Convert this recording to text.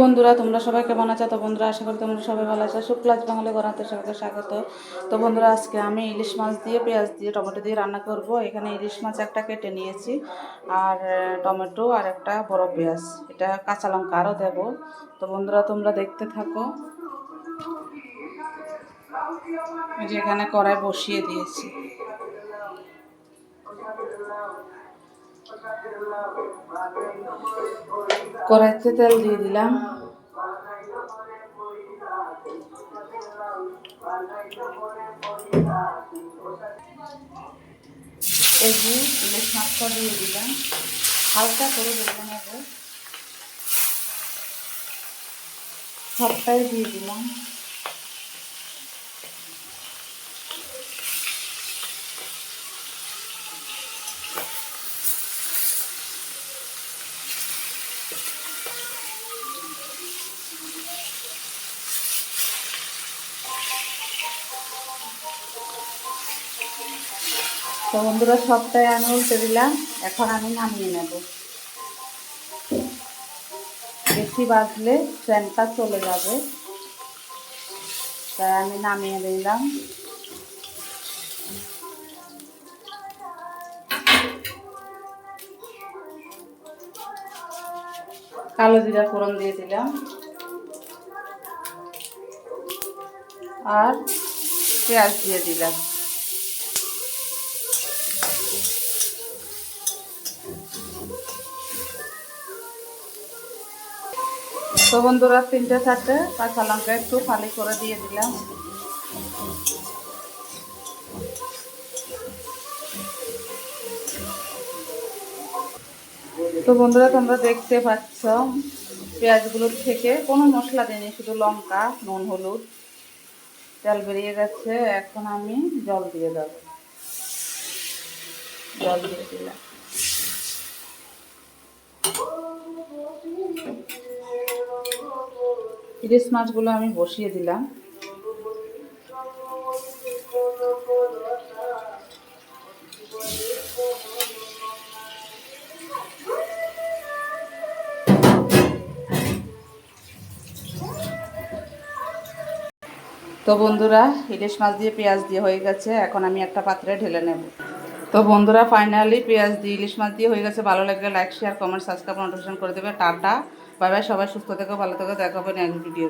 বন্ধুরা, তোমরা সবাই কেমন আছো? তো বন্ধুরা, আশা করি তোমরা সবাই ভালো আছো। শুক্লাজ বাঙালি গণাতে সবাইকে স্বাগত। তো বন্ধুরা, আজকে আমি ইলিশ মাছ দিয়ে, পেঁয়াজ দিয়ে, টমেটো দিয়ে রান্না করব। এখানে ইলিশ মাছ একটা কেটে নিয়েছি, আর টমেটো আর একটা বড় পেঁয়াজ। এটা কাঁচা লঙ্কা আরও দেবো। তো বন্ধুরা, তোমরা দেখতে থাকো। এখানে কড়াই বসিয়ে দিয়েছি। কড়াইতে তেল দিয়ে দিলাম। এই যে ইলিশ মাছটা দিয়ে দিলাম। হালকা করে ভেজে নেব। সবটাই দিয়ে দিলাম। তো বন্ধুরা, সবটাই আমি উল্টে দিলাম। এখন আমি নামিয়ে নেব। বেশি বাজলে ফ্যানটা চলে যাবে। তাই আমি নামিয়ে দিলাম কালো জিরা ফোড়ন দিয়ে দিলাম। আর পেঁয়াজ দিয়ে দিলাম। তো বন্ধুরা, তিনটে চারটে কাঁচা লঙ্কা একটু ফালি করে দিয়ে দিলাম। তো বন্ধুরা, তোমরা দেখতে পাচ্ছ পেঁয়াজগুলোর থেকে কোনো মশলা দিইনি শুধু লঙ্কা, নুন, হলুদ। তেল বেরিয়ে গেছে, এখন আমি জল দিয়ে দেবো। জল দিয়ে দিলাম। ইলিশ মাছগুলো আমি বসিয়ে দিলাম। তো বন্ধুরা, ইলিশ মাছ দিয়ে পেঁয়াজ দিয়ে হয়ে গেছে। এখন আমি একটা পাত্রে ঢেলে নেব। তো বন্ধুরা ফাইনালি পেঁয়াজ দিয়ে ইলিশ মাছ দিয়ে হয়ে গেছে। ভালো লাগলে like share comment subscribe notification করে দেবে। টাটা। বাই বাই, সবাই সুস্থ থেকো, ভালো থেকো। দেখা হবে নেক্সট ভিডিও